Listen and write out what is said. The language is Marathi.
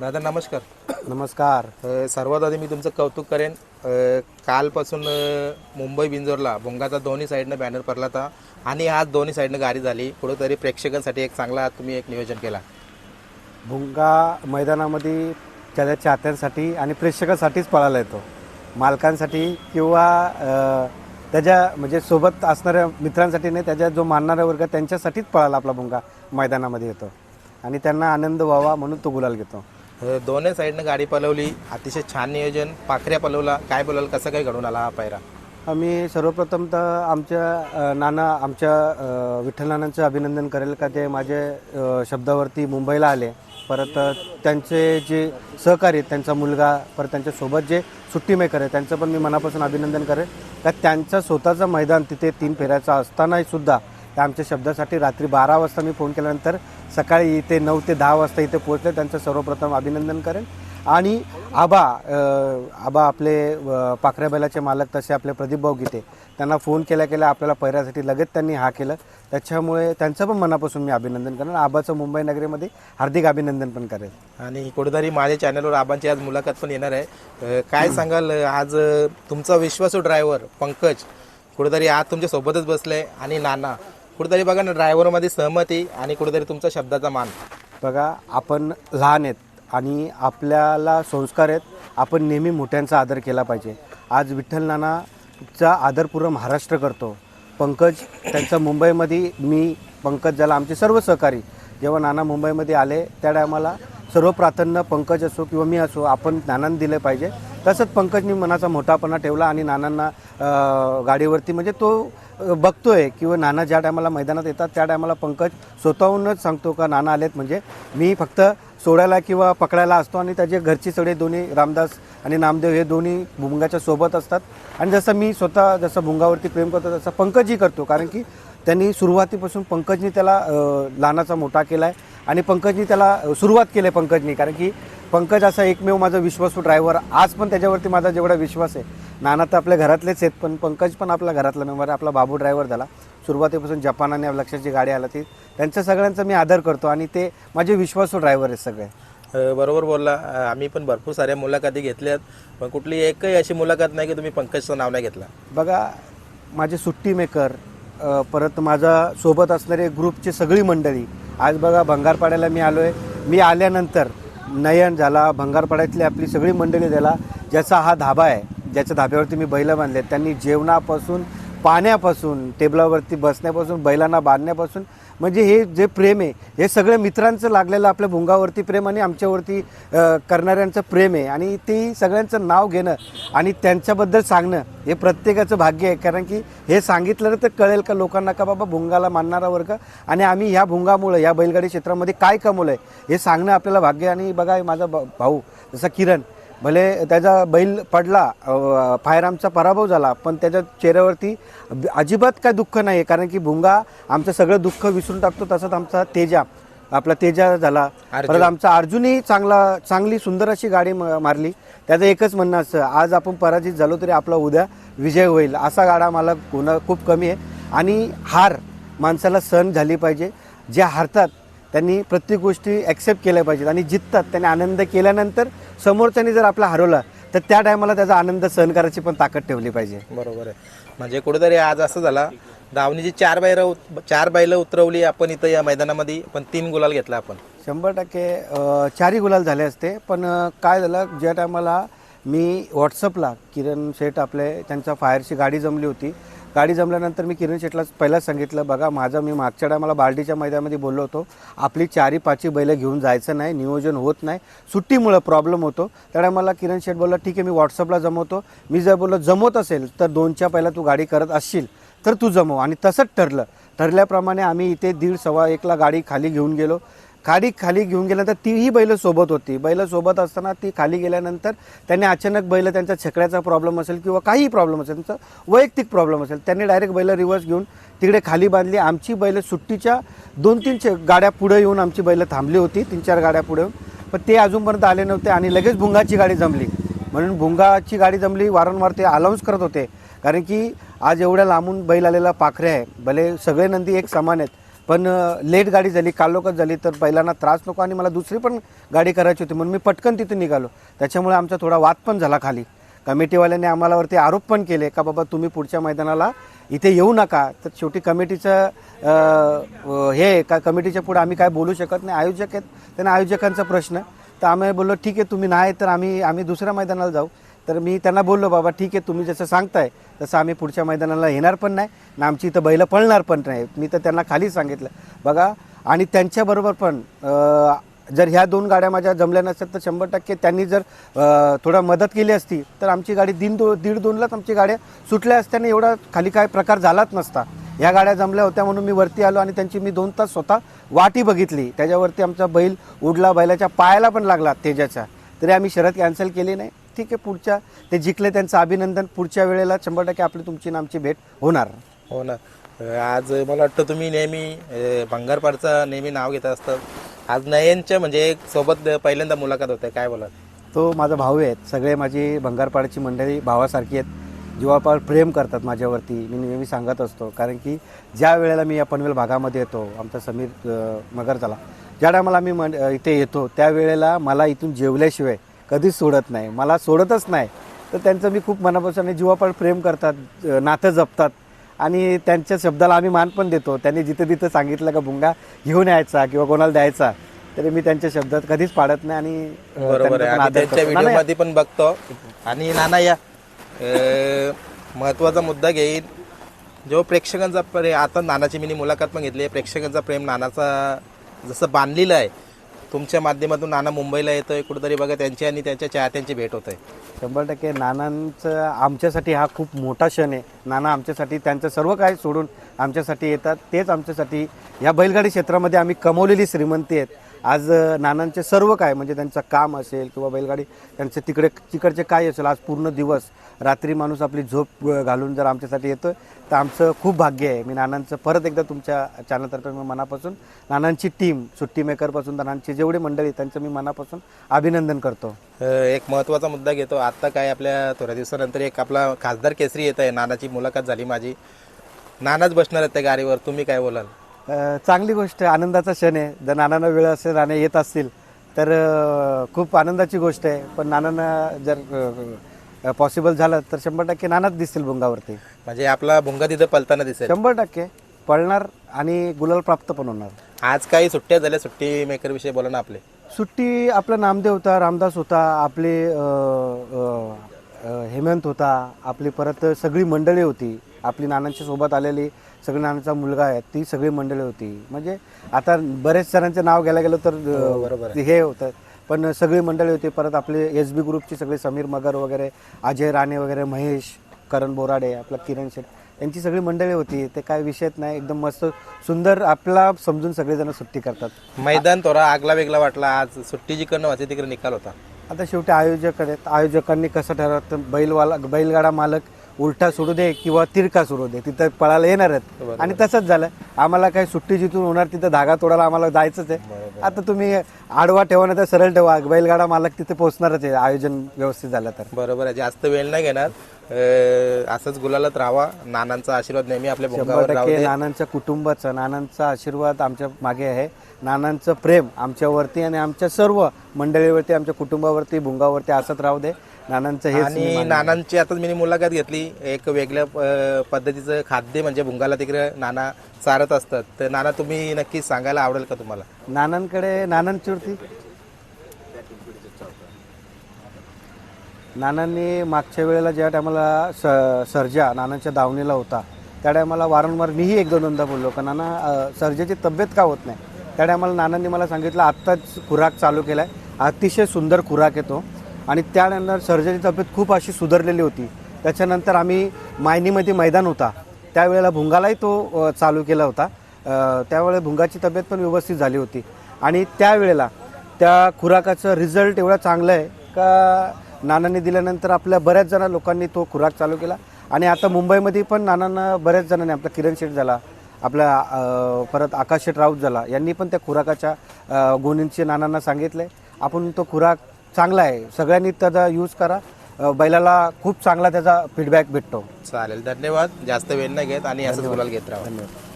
दादा नमस्कार. नमस्कार. अ, सर्वात आधी मी तुमचं कौतुक करेन. अ, कालपासून अ, मुंबई बिंजोरला भोंगाचा दोन्ही साईडनं बॅनर पडला होता आणि आज दोन्ही साईडनं गाडी झाली. कुठेतरी प्रेक्षकांसाठी एक चांगला तुम्ही एक नियोजन केला. भुंगा मैदानामध्ये त्याच्या चाहत्यांसाठी आणि प्रेक्षकासाठीच पळायला येतो. मालकांसाठी किंवा अ, त्याच्या म्हणजे सोबत असणाऱ्या मित्रांसाठी नाही त्याच्या जो मानणारा वर्ग त्यांच्यासाठीच पळायला आपला भुंगा मैदानामध्ये येतो. आणि त्यांना आनंद व्हावा म्हणून तो गुलाल घेतो. दोन्ही साईडनं गाडी पलवली. अतिशय छान नियोजन. पाखऱ्या पलवला. काय बोलाल? कसं काय घडून आला हा पायरा? आम्ही सर्वप्रथम तर आमच्या नाना आमच्या विठ्ठल नानांचं अभिनंदन करेल का ते माझे शब्दावरती मुंबईला आले. परत त्यांचे जे सहकारी त्यांचा मुलगा परत त्यांच्यासोबत जे सुट्टी मेकर आहे त्यांचं पण मी मनापासून अभिनंदन करेल. का त्यांचं स्वतःचं मैदान तिथे तीन फेऱ्याचं असतानाही सुद्धा त्या आमच्या शब्दासाठी रात्री बारा वाजता मी फोन केल्यानंतर सकाळी इथे नऊ ते दहा वाजता इथे पोहोचले. त्यांचं सर्वप्रथम अभिनंदन करेल आणि आबा आबा आपले पाखऱ्या बैलाचे मालक तसे आपले प्रदीप भाऊ गीते त्यांना फोन केल्या केल्या आपल्याला पैऱ्यासाठी लगेच त्यांनी हा केलं. त्याच्यामुळे त्यांचं पण मनापासून मी अभिनंदन करेन आबाचं मुंबई नगरीमध्ये हार्दिक अभिनंदन पण करेल. आणि कुठेतरी माझ्या चॅनलवर आबांची आज मुलाखत पण येणार आहे. काय सांगाल? आज तुमचा विश्वासू ड्रायव्हर पंकज कुठेतरी आज तुमच्या सोबतच बसले आणि नाना कुठेतरी बघा ना ड्रायव्हरमध्ये सहमती आणि कुठेतरी तुमचा शब्दाचा मान. बघा आपण लहान आहेत आणि आपल्याला संस्कार आहेत आपण नेहमी मोठ्यांचा आदर केला पाहिजे. आज विठ्ठल नानाचा आदर पूर्ण महाराष्ट्र करतो. पंकज त्यांचं मुंबईमध्ये मी पंकज ज्याला आमचे सर्व सहकारी जेव्हा नाना मुंबईमध्ये आले त्या टायमाला सर्व प्राधान्य पंकज असो किंवा मी असो आपण नानांना दिलं पाहिजे. तसंच पंकजनी मनाचा मोठापणा ठेवला आणि नानांना गाडीवरती म्हणजे तो बघतोय किंवा नाना ज्या टायमाला मैदानात येतात त्या टायमाला पंकज स्वतःहूनच सांगतो का नाना आलेत म्हणजे मी फक्त सोडायला किंवा पकडायला असतो आणि त्याचे घरची सगळे दोन्ही रामदास आणि नामदेव हे दोन्ही भुंगाच्या सोबत असतात. आणि जसं मी स्वतः जसं भुंगावरती प्रेम करतो तसं पंकजही करतो. कारण की त्यांनी सुरुवातीपासून पंकजनी त्याला अं, लहानाचा मोठा केला आहे आणि पंकजनी त्याला सुरुवात केली पंकजनी कारण की पंकज असा एकमेव माझा विश्वासू ड्रायव्हर आज पण त्याच्यावरती माझा जेवढा विश्वास आहे नाना तर आपल्या घरातलेच आहेत पण पंकज पण आपल्या घरातला मेंबर आपला बाबू ड्रायव्हर झाला सुरुवातीपासून जपान आणि लक्षाची गाडी आला ती त्यांच्या सगळ्यांचा मी आदर करतो आणि ते माझे विश्वासू ड्रायव्हर आहेत सगळे. बरोबर बोलला. आम्ही पण भरपूर साऱ्या मुलाखती घेतल्यात पण कुठली एकही अशी मुलाखत नाही की तुम्ही पंकजचं नाव नाही घेतलं. बघा माझे सुट्टी मेकर परत माझा सोबत असणारे ग्रुपची सगळी मंडळी आज बघा भंगारपाड्याला मी आलो आहे मी आल्यानंतर नयन झाला भंगारपाड्यातली आपली सगळी मंडळी झाला ज्याचा हा धाबा आहे ज्याच्या धाब्यावरती मी बैलं बांधले त्यांनी जेवणापासून पाण्यापासून टेबलावरती बसण्यापासून बैलांना बांधण्यापासून म्हणजे हे जे प्रेम आहे हे सगळं मित्रांचं लागलेलं आपल्या भुंगावरती प्रेम आणि आमच्यावरती करणाऱ्यांचं प्रेम आहे. आणि ते सगळ्यांचं नाव घेणं आणि त्यांच्याबद्दल सांगणं हे प्रत्येकाचं भाग्य आहे. कारण की हे सांगितलं तर कळेल का लोकांना का बाबा भुंगाला मानणारा वर्ग? आणि आम्ही ह्या भुंगामुळं या बैलगाडी क्षेत्रामध्ये काय कमवलं आहे हे सांगणं आपल्याला भाग्य आणि बघा माझा ब- भाऊ जसा किरण भले त्याचा बैल पडला अ, फायरामचा पराभव झाला पण त्याच्या चेहऱ्यावरती अजिबात काय दुःख नाही आहे कारण की भुंगा आमचं सगळं दुःख विसरून टाकतो तसंच आमचा तेजा आपला तेजा झाला. परत आमचा अर्जुनही चांगला चांगली सुंदर अशी गाडी म- मारली. त्याचं एकच म्हणणं असतं आज आपण पराजित झालो तरी आपला उद्या विजय होईल असा गाडा मला गुन्हा खूप कमी आहे. आणि हार माणसाला सहन झाली पाहिजे. जे हारतात त्यांनी प्रत्येक गोष्टी ॲक्सेप्ट केल्या पाहिजेत आणि जिततात त्यांनी आनंद केल्यानंतर समोरच्यानी जर आपला हरवला तर त्या टायमाला त्याचा आनंद सहन करायची पण ताकद ठेवली पाहिजे. बरोबर आहे. म्हणजे कुठेतरी आज असं झाला धावणीची चार बैल चार बैलं उतरवली आपण इथं या मैदानामध्ये पण तीन गुलाल घेतला आपण. शंभर टक्के चारही गुलाल झाले असते पण काय झालं ज्या टायमाला मी व्हॉट्सअपला किरण शेठ आपले त्यांच्या फायरची गाडी जमली होती गाडी जमल्यानंतर मी किरण शेटला पहिलाच सांगितलं बघा माझं मी मागच्या टायमाला बार्डीच्या मैदानामध्ये बोललो होतो. आपली चारी पाचवी बैलं घेऊन जायचं नाही नियोजन होत नाही. सुट्टीमुळं प्रॉब्लेम होतो. त्यामुळे मला किरण शेट बोलला ठीक आहे मी व्हॉट्सअपला जमवतो. मी जर बोललो जमवत असेल तर दोनच्या पहिला तू गाडी करत असशील तर तू जमव. आणि तसंच ठरलं. ठरल्याप्रमाणे आम्ही इथे दीड सव्वा एकला गाडी खाली घेऊन गेलो. खाली खाली घेऊन गेल्यानंतर तीही बैलं सोबत होती. बैलं सोबत असताना ती खाली गेल्यानंतर त्यांनी अचानक बैलं त्यांचा छकड्याचा प्रॉब्लेम असेल किंवा काहीही प्रॉब्लेम असेल त्यांचा वैयक्तिक प्रॉब्लेम असेल त्यांनी डायरेक्ट बैलं रिव्हर्स घेऊन तिकडे खाली बांधली. आमची बैलं सुट्टीच्या दोन तीन गाड्या पुढे येऊन आमची बैलं थांबली होती तीन चार गाड्या पुढे येऊन. पण ते अजूनपर्यंत आले नव्हते आणि लगेच भुंगाची गाडी जमली. म्हणून भुंगाची गाडी जमली वारंवार ते अलाउन्स करत होते. कारण की आज एवढ्या लांबून बैल आलेला पाखरे आहे. भले सगळे नंदी एक समान आहेत पण लेट गाडी झाली कालोकच झाली तर बैलांना त्रास नको आणि मला दुसरी पण गाडी करायची होती म्हणून मी पटकन तिथे निघालो. त्याच्यामुळे आमचा थोडा वाद पण झाला खाली. कमिटीवाल्याने आम्हालावरती आरोप पण केले का बाबा तुम्ही पुढच्या मैदानाला इथे येऊ नका. तर शेवटी कमिटीचं हे आहे का कमिटीच्या पुढे आम्ही काय बोलू शकत नाही. आयोजक आहेत त्यांना आयोजकांचा प्रश्न. तर आम्ही बोललो ठीक आहे तुम्ही नाही तर आम्ही आम्ही दुसऱ्या मैदानाला जाऊ. तर मी त्यांना बोललो बाबा ठीक आहे तुम्ही जसं सांगताय तसं आम्ही पुढच्या मैदानाला येणार पण नाही आणि आमची इथं बैलं पळणार पण नाही. मी तर त्यांना खाली सांगितलं. बघा आणि त्यांच्याबरोबर पण जर ह्या दोन गाड्या माझ्या जमल्या नसत्या तर शंभर टक्के त्यांनी जर थोडा मदत केली असती तर आमची गाडी दिन दो दीड दोनलाच आमची गाड्या सुटल्या असत्याने एवढा खाली काय प्रकार झालाच नसता. ह्या गाड्या जमल्या होत्या म्हणून मी वरती आलो आणि त्यांची मी दोन तास स्वतः वाटी बघितली. त्याच्यावरती आमचा बैल उडला बैलाच्या पायाला पण लागला तेजाच्या. तरी आम्ही शरद कॅन्सल केली नाही. ठीक आहे पुढच्या ते जिंकले त्यांचं अभिनंदन. पुढच्या वेळेला शंभर टक्के आपली तुमची आमची भेट होणार. हो ना. आज मला वाटतं तुम्ही नेहमी भंगारपाडचं नेहमी नाव घेत असतात. आज नयनच्या म्हणजे एक सोबत पहिल्यांदा मुलाखत होते. काय बोलाल? तो माझा भाऊ आहेत. सगळे माझी भंगारपाड्याची मंडळी भावासारखी आहेत. जीवापाड प्रेम करतात माझ्यावरती. मी नेहमी सांगत असतो. कारण की ज्या वेळेला मी या पनवेल भागामध्ये येतो आमचा समीर अ, मगरचाला ज्या टायमाला मी इथे येतो त्यावेळेला मला इथून जेवल्याशिवाय कधीच सोडत नाही. मला सोडतच नाही. तर त्यांचं मी खूप मनापासून आणि जीवापाड प्रेम करतात नातं जपतात आणि त्यांच्या शब्दाला आम्ही मान पण देतो. त्यांनी जिथं तिथं सांगितलं का भुंगा घेऊन यायचा किंवा कोणाला द्यायचा तरी मी त्यांच्या शब्दात कधीच पाडत नाही आणि बरोबर आहे. त्यांचा पण त्यांच्या बघतो. आणि नाना या अं, महत्त्वाचा मुद्दा घेईन. जो प्रेक्षकांचा प्रे आता नानाची मी मुलाखत पण घेतली आहे. प्रेक्षकांचा प्रेम नानाचा जसं बांधलेलं आहे तुमच्या माध्यमातून नाना मुंबईला येतो आहे कुठेतरी बघा त्यांची आणि त्यांच्या चाहत्यांची भेट होत आहे शंभर टक्के नानांचं आमच्यासाठी हा खूप मोठा क्षण आहे. नाना आमच्यासाठी त्यांचं सर्व काही सोडून आमच्यासाठी येतात. तेच आमच्यासाठी या बैलगाडी क्षेत्रामध्ये आम्ही कमवलेली श्रीमंती आहेत. आज नानांचे सर्व काय म्हणजे त्यांचं काम असेल किंवा बैलगाडी त्यांचे तिकडे तिकडचे काय असेल आज पूर्ण दिवस रात्री माणूस आपली झोप घालून जर आमच्यासाठी येतोय तर आमचं खूप भाग्य आहे. मी नानांचं परत एकदा तुमच्या चॅनलतर्फे मी मनापासून नानांची टीम सुट्टी मेकरपासून नानांची जेवढी मंडळी त्यांचं मी मनापासून अभिनंदन करतो. एक महत्त्वाचा मुद्दा घेतो. आता काय आपल्या थोड्या दिवसानंतर एक आपला खासदार केसरी येत आहे. नानाची मुलाखत झाली माझी. नानाच बसणार आहेत त्या गाडीवर. तुम्ही काय बोलाल? चांगली गोष्ट आहे. आनंदाचा क्षण आहे. जर नानांना वेळ असेल नाना येत असतील तर खूप आनंदाची गोष्ट आहे. पण नानांना जर पॉसिबल झालं तर शंभर टक्के नानाच दिसतील भुंगावरती. म्हणजे आपला भुंगा तिथं पलताना दिसेल. शंभर टक्के. पळणार आणि गुलाल प्राप्त पण होणार. आज काही सुट्ट्या झाल्या सुट्टी मेकर विषयी बोला ना आपले. सुट्टी आपला नामदेव होता रामदास होता आपले अ, अ, अ, हेमंत होता आपली परत सगळी मंडळी होती. आपली नानांच्या सोबत आलेली सगळी नानांचा मुलगा आहे ती सगळी मंडळी होती. म्हणजे आता बरेच जणांचे नाव घ्यायला गेलं तर अ, बरोबर हे होतं. पण सगळी मंडळी होती परत आपले एस बी ग्रुपची सगळे समीर मगर वगैरे अजय राणे वगैरे महेश करण बोराडे आपला किरण शेठ यांची सगळी मंडळी होती. ते काय विषयच नाही एकदम मस्त सुंदर आपला समजून सगळेजण सुट्टी करतात. मैदान थोडा आगला वेगळा वाटला आज सुट्टी जिकडनं व्हायची तिकडे निकाल होता. आता शेवटी आयोजक आहेत. आयोजकांनी कसं ठरवतं? बैलवाला बैलगाडा मालक उलटा सोडू दे किंवा तिरका सोडू दे तिथं पळायला येणार आहेत. आणि तसंच झालं. आम्हाला काही सुट्टी जिथून होणार तिथं धागा तोडायला आम्हाला जायचंच आहे. आता तुम्ही आडवा ठेवा नाही तर सरळ ठेवा. बैलगाडा मालक तिथे पोहोचणारच आहे. आयोजन व्यवस्थित झालं तर. बरोबर आहे. जास्त वेळ नाही घेणार. असंच गुलालत राहावा. नानांचा आशीर्वाद नेहमी आपल्या शंभर भुंगावर राहू टक्के दे नानांच्या कुटुंबाचा नानांचा आशीर्वाद आमच्या मागे आहे. नानांचं प्रेम आमच्यावरती आणि आमच्या सर्व मंडळीवरती आमच्या कुटुंबावरती भुंगावरती असत राहू दे. नानांचं हेच आणि नानांची आता मी मुलाखत घेतली. एक वेगळ्या अं, पद्धतीचं खाद्य म्हणजे भुंगाला तिकडे नाना चारत असतात. तर नाना तुम्ही नक्की सांगायला आवडेल का तुम्हाला? नानांकडे नानांच्यावरती? नानांनी मागच्या वेळेला ज्या टायमाला स सर्जा नानांच्या दावणीला होता त्या टायमाला वारंवार मीही एक दोन दोनदा बोललो का नाना सर्जेची सर्जाची तब्येत का होत नाही? त्या टायमाला नानांनी मला सांगितलं आत्ताच खुराक चालू केला आहे अतिशय सुंदर खुराक येतो आणि त्यानंतर सर्जाची तब्येत खूप अशी सुधारलेली होती. त्याच्यानंतर आम्ही मायनीमध्ये मैदान होता. त्यावेळेला भुंगालाही तो चालू केला होता. त्यावेळेला भुंगाची तब्येत पण व्यवस्थित झाली होती. आणि त्यावेळेला त्या खुराकाचं रिझल्ट एवढा चांगला आहे का नानांनी दिल्यानंतर आपल्या बऱ्याच जण लोकांनी तो खुराक चालू केला. आणि आता मुंबईमध्ये पण नानांना बऱ्याच जणांनी आपला किरण शेठ झाला आपला परत आकाश शेठ राऊत झाला यांनी पण त्या खुराकाच्या गुणींचे नानांना सांगितले. आपण तो खुराक चांगला आहे. सगळ्यांनी त्याचा यूज करा. बैलाला खूप चांगला त्याचा फीडबॅक भेटतो. चालेल. धन्यवाद. जास्त वेळ नाही घेत आणि असंच गुलाल घेत राहा. धन्यवाद.